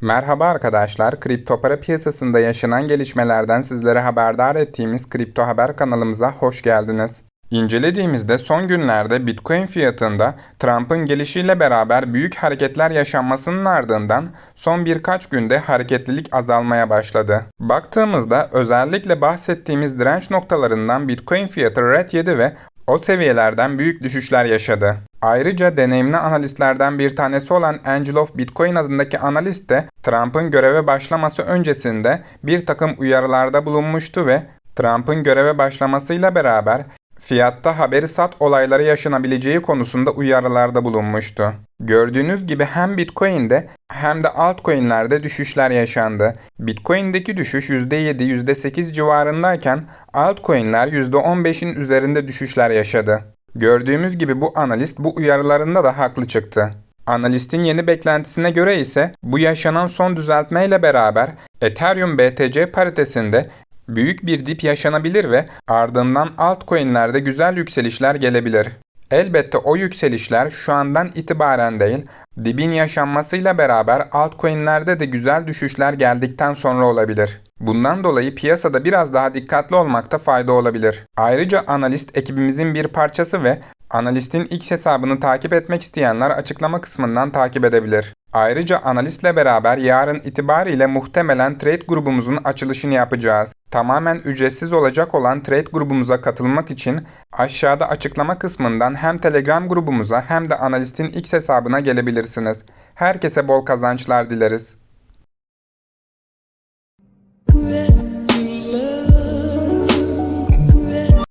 Merhaba arkadaşlar, kripto para piyasasında yaşanan gelişmelerden sizlere haberdar ettiğimiz Kripto Haber kanalımıza hoş geldiniz. İncelediğimizde son günlerde Bitcoin fiyatında Trump'ın gelişiyle beraber büyük hareketler yaşanmasının ardından son birkaç günde hareketlilik azalmaya başladı. Baktığımızda özellikle bahsettiğimiz direnç noktalarından Bitcoin fiyatı red yedi ve o seviyelerden büyük düşüşler yaşadı. Ayrıca deneyimli analistlerden bir tanesi olan Angel of Bitcoin adındaki analist de Trump'ın göreve başlaması öncesinde bir takım uyarılarda bulunmuştu ve Trump'ın göreve başlamasıyla beraber fiyatta haberi sat olayları yaşanabileceği konusunda uyarılarda bulunmuştu. Gördüğünüz gibi hem Bitcoin'de hem de altcoin'lerde düşüşler yaşandı. Bitcoin'deki düşüş %7, %8 civarındayken altcoin'ler %15'in üzerinde düşüşler yaşadı. Gördüğümüz gibi bu analist bu uyarılarında da haklı çıktı. Analistin yeni beklentisine göre ise bu yaşanan son düzeltmeyle beraber Ethereum BTC paritesinde büyük bir dip yaşanabilir ve ardından altcoin'lerde güzel yükselişler gelebilir. Elbette o yükselişler şu andan itibaren değil, dibin yaşanmasıyla beraber altcoin'lerde de güzel düşüşler geldikten sonra olabilir. Bundan dolayı piyasada biraz daha dikkatli olmakta fayda olabilir. Ayrıca analist ekibimizin bir parçası ve analistin X hesabını takip etmek isteyenler açıklama kısmından takip edebilir. Ayrıca analistle beraber yarın itibariyle muhtemelen trade grubumuzun açılışını yapacağız. Tamamen ücretsiz olacak olan trade grubumuza katılmak için aşağıda açıklama kısmından hem Telegram grubumuza hem de analistin X hesabına gelebilirsiniz. Herkese bol kazançlar dileriz.